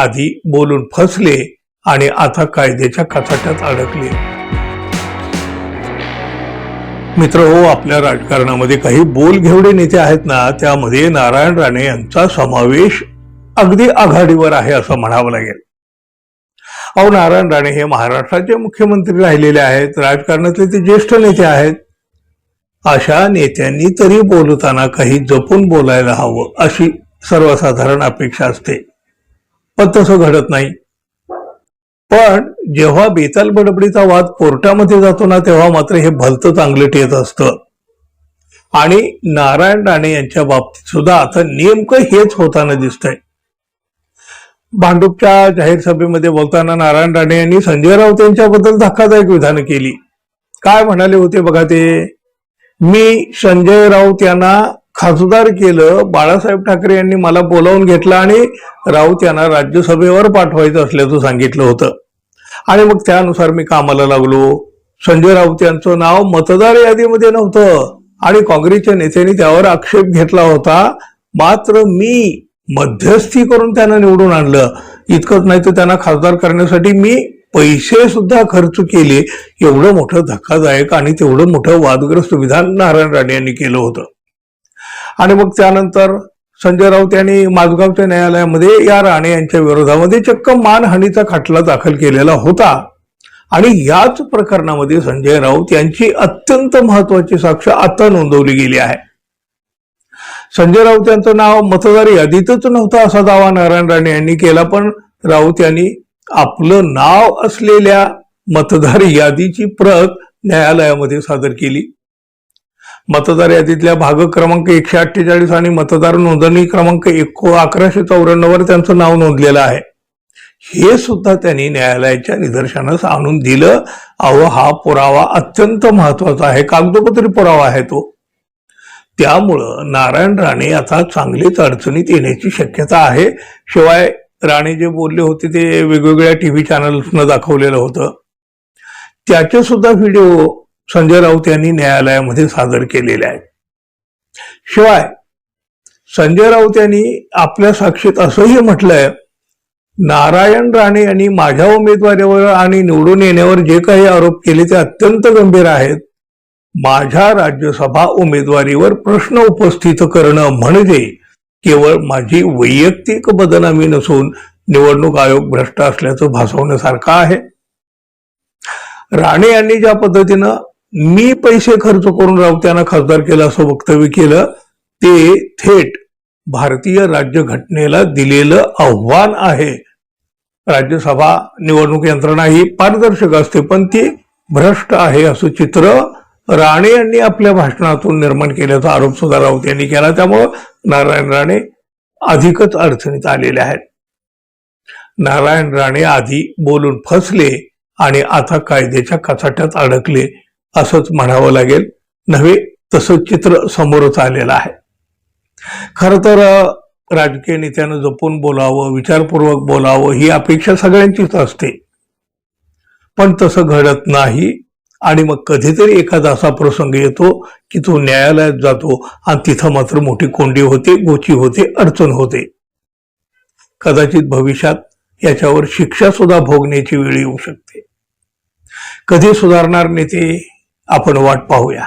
आधी बोलून फसले आणि आता कायद्याच्या कचाट्यात अडकले. मित्र हो आपल्या राजकारणामध्ये काही बोल घेवडे नेते आहेत ना त्यामध्ये नारायण राणे यांचा समावेश अगदी आघाडीवर आहे असं म्हणावं लागेल. अहो नारायण राणे हे महाराष्ट्राचे मुख्यमंत्री राहिलेले आहेत राजकारणातले ते ज्येष्ठ नेते आहेत. अशा नेत्यांनी तरी बोलताना काही जपून बोलायला हवं अशी सर्वसाधारण अपेक्षा असते. पण तसं घडत नाही. पण जेव्हा बेताल बडबडीचा वाद कोर्टामध्ये जातो ना तेव्हा मात्र हे भलतं चांगलं येत असतं. आणि नारायण राणे यांच्या बाबतीत सुद्धा आता नेमकं हेच होताना दिसतंय. भांडूपच्या जाहीर सभेमध्ये बोलताना नारायण राणे यांनी संजय राऊत यांच्याबद्दल धक्कादायक विधानं केली. काय म्हणाले होते बघा ते? मी संजय राऊत यांना खासदार केलं बाळासाहेब ठाकरे यांनी मला बोलावून घेतलं आणि राऊत यांना राज्यसभेवर पाठवायचं असल्याचं सांगितलं होतं. आणि मग त्यानुसार मी कामाला लागलो. संजय राऊत यांचं नाव मतदार यादीमध्ये नव्हतं. आणि काँग्रेसच्या नेत्यांनी त्यावर आक्षेप घेतला होता. मात्र मी मध्यस्थी करून त्यांना निवडून आणलं. इतकंच नाही तर त्यांना खासदार करण्यासाठी मी पैसे सुद्धा खर्च केले. एवढं मोठं धक्कादायक आणि तेवढं मोठं वादग्रस्त विधान नारायण राणे यांनी केलं होतं. आणि मग त्यानंतर संजय राऊत यांनी माझगावच्या न्यायालयामध्ये या राणे यांच्या विरोधामध्ये चक्क मानहानीचा खटला दाखल केलेला होता. आणि याच प्रकरणामध्ये संजय राऊत यांची अत्यंत महत्वाची साक्ष आता नोंदवली गेली आहे. संजय राऊत यांचं नाव मतदार यादीतच नव्हतं असा दावा नारायण राणे यांनी केला पण राऊत यांनी आपलं नाव असलेल्या मतदार यादीची प्रत न्यायालयामध्ये सादर केली. मतदार यादीतल्या भाग क्रमांक एकशे अठ्ठेचाळीस आणि मतदार नोंदणी क्रमांक एको अकराशे चौऱ्याण्णववर त्यांचं नाव नोंदलेलं आहे. हे सुद्धा त्यांनी न्यायालयाच्या निदर्शनास आणून दिलं. अहो हा पुरावा अत्यंत महत्त्वाचा आहे. कागदोपत्री पुरावा आहे तो. त्यामुळं नारायण राणे आता चांगलीच अडचणीत येण्याची शक्यता आहे. शिवाय राणे जे बोलले होते ते वेगवेगळ्या टीव्ही चॅनल्सनं दाखवलेलं होतं. त्याचे सुद्धा व्हिडिओ संजय राऊत यांनी न्यायालयामध्ये सादर केलेले आहेत. शिवाय संजय राऊत यांनी आपल्या साक्षीत असंही म्हटलंय नारायण राणे यांनी माझ्या उमेदवारीवर आणि निवडून येण्यावर जे काही आरोप केले ते अत्यंत गंभीर आहेत. माझ्या राज्यसभा उमेदवारीवर प्रश्न उपस्थित करणं म्हणजे केवळ माझी वैयक्तिक बदनामी नसून निवडणूक आयोग भ्रष्ट असल्याचं भासवण्यासारखं आहे. राणे यांनी ज्या पद्धतीनं मी पैसे खर्च करून राऊत यांना खासदार केलं असं वक्तव्य केलं ते थेट भारतीय राज्यघटनेला दिलेलं आव्हान आहे. राज्यसभा निवडणूक यंत्रणा ही पारदर्शक असते पण ती भ्रष्ट आहे असं चित्र राणे यांनी आपल्या भाषणातून निर्माण केल्याचा आरोप सुद्धा राऊत यांनी केला. त्यामुळं नारायण राणे अधिकच अडचणीत आलेले आहेत. नारायण राणे आधी बोलून फसले आणि आता कायद्याच्या कचाट्यात अडकले. असंच म्हणावं लागेल. नव्हे तसं चित्र समोरच आलेलं आहे. खर तर राजकीय नेत्यानं जपून बोलावं विचारपूर्वक बोलावं ही अपेक्षा सगळ्यांचीच असते. पण तसं घडत नाही आणि मग कधीतरी एखादा असा प्रसंग येतो की तो न्यायालयात जातो आणि तिथं मात्र मोठी कोंडी होते गोची होते अडचण होते. कदाचित भविष्यात याच्यावर शिक्षा सुद्धा भोगण्याची वेळ येऊ शकते. कधी सुधारणार नेते? आपण वाट पाहूया.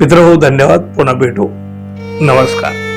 मित्र हो धन्यवाद. पुन्हा भेटू. नमस्कार.